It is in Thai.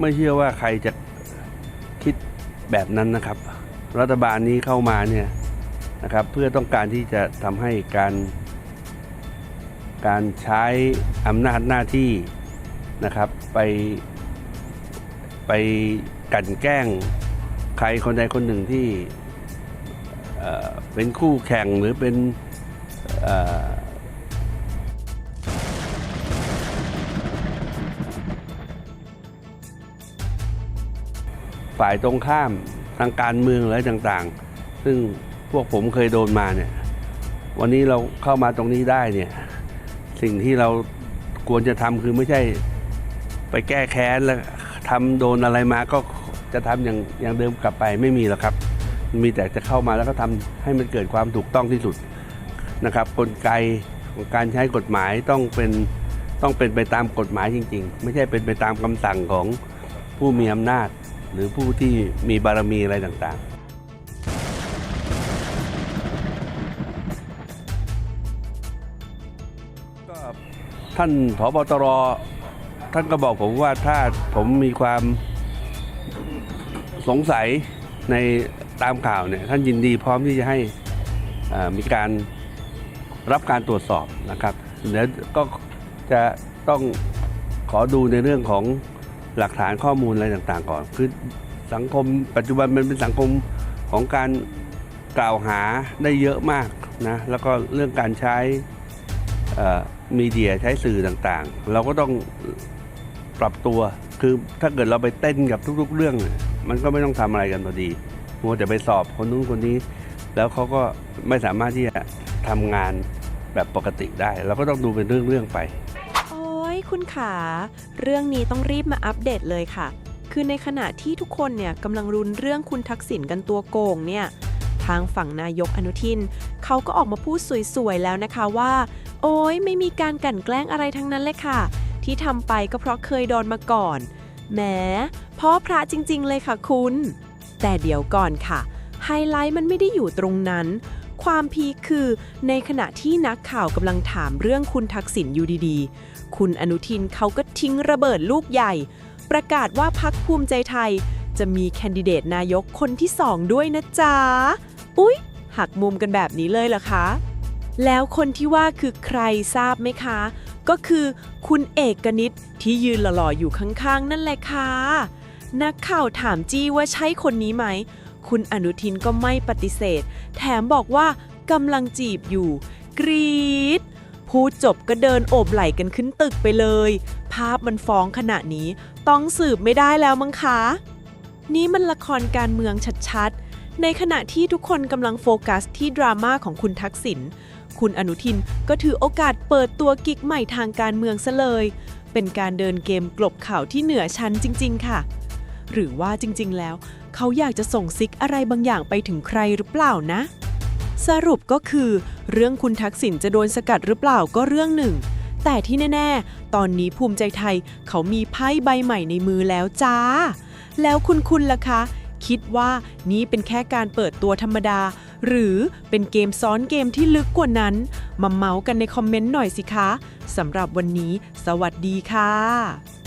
ไม่เชื่อว่าใครจะคิดแบบนั้นนะครับ รัฐบาลนี้เข้ามาเนี่ยนะครับ เพื่อต้องการที่จะทำให้การ การใช้อำนาจหน้าที่นะครับ ไป ไปกันแกล้งใครคนใดคนหนึ่งที่เป็นคู่แข่งหรือเป็น ฝ่ายตรงข้ามทางการเมืองอะไรต่างๆ ซึ่งพวกผมเคยโดนมาเนี่ย วันนี้เราเข้ามาตรงนี้ได้เนี่ย สิ่งที่เราควรจะทำคือไม่ใช่ไปแก้แค้นแล้วทำโดนอะไรมาก็จะทำอย่างอย่างเดิมกลับไปไม่มีหรอกครับ มีแต่จะเข้ามาแล้วก็ทำให้มันเกิดความถูกต้องที่สุดนะครับกลไกของการใช้กฎหมายต้องเป็นต้องเป็นไปตามกฎหมายจริง ๆ ไม่ใช่เป็นไปตามคำสั่งของผู้มีอำนาจ หรือผู้ที่มีบารมีอะไรต่างๆก็ท่านผบตรท่านก็บอกผมว่าถ้าผมมีความสงสัยในตามข่าวเนี่ยท่านยินดีพร้อมที่จะให้มีการรับการตรวจสอบนะครับเดี๋ยวก็จะต้องขอดูในเรื่องของ หลักฐานข้อมูลอะไรต่างๆก่อน คือสังคมปัจจุบันมันเป็นสังคมของการกล่าวหาได้เยอะมากนะแล้วก็เรื่องการใช้เอ่อมีเดียใช้สื่อต่างๆ เราก็ต้องปรับตัวคือถ้าเกิดเราไปเต้นกับทุก ๆ เรื่องเนี่ยมันก็ไม่ต้องทำอะไรกันพอดีมัวแต่ไปสอบคนนู้นคนนี้ แล้วเขาก็ไม่สามารถที่จะทำงานแบบปกติได้ เราก็ต้องดูเป็นเรื่องๆไป คุณขาเรื่องนี้ต้องรีบมาอัปเดตเลยค่ะ คือในขณะที่ทุกคนเนี่ยกำลังรุนเรื่องคุณทักษิณกันตัวโกงเนี่ย ทางฝั่งนายกอนุทิน เขาก็ออกมาพูดสวยๆแล้วนะคะว่า โอ้ยไม่มีการกลั่นแกล้งอะไรทั้งนั้นเลยค่ะ ที่ทำไปก็เพราะเคยโดนมาก่อนแหมพ่อพระจริงๆเลยค่ะคุณ แต่เดี๋ยวก่อนค่ะ ไฮไลท์มันไม่ได้อยู่ตรงนั้น ความพีคคือ ในขณะที่นักข่าวกำลังถามเรื่องคุณทักษิณอยู่ดีๆ คุณอนุทินเขาก็ทิ้งระเบิดลูกใหญ่ ประกาศว่าพักภูมิใจไทย จะมีแคนดิเดตนายกคนที่สองด้วยนะจ๊ะ อุ๊ย หักมุมกันแบบนี้เลยเหรอคะ แล้วคนที่ว่าคือใครทราบไหมคะ ก็คือคุณเอกนิตที่ยืนหล่อๆอยู่ข้างๆ นั่นแหละค่ะนักข่าวถามจี้ว่าใช่คนนี้ไหม คุณอนุทินก็ไม่ปฏิเสธ แถมบอกว่ากำลังจีบอยู่ กรี๊ดพูดจบก็เดินโอบไหล่กันขึ้นตึกไปเลย ภาพมันฟ้องขณะนี้ต้องสืบไม่ได้แล้วมั้งคะ นี่มันละครการเมืองชัดๆ ในขณะที่ทุกคนกำลังโฟกัสที่ดราม่าของคุณทักษิณคุณอนุทินก็ถือโอกาสเปิดตัวกิกใหม่ทางการเมืองซะเลย เป็นการเดินเกมกลบข่าวที่เหนือชั้นจริง ๆ ค่ะ หรือว่าจริงๆ แล้ว เขาอยากจะส่งซิกอะไรบางอย่างไปถึงใครหรือเปล่านะ สรุปก็คือ เรื่องคุณทักษิณจะโดนสกัดหรือเปล่าก็เรื่องหนึ่ง แต่ที่แน่ ๆ ตอนนี้ภูมิใจไทยเขามีไพ่ใบใหม่ในมือแล้วจ้า แล้วคุณคุณล่ะคะ คิดว่านี้เป็นแค่การเปิดตัวธรรมดา หรือเป็นเกมซ้อนเกมที่ลึกกว่านั้น มาเมาส์กันในคอมเมนต์หน่อยสิคะสำหรับวันนี้ สวัสดีค่ะ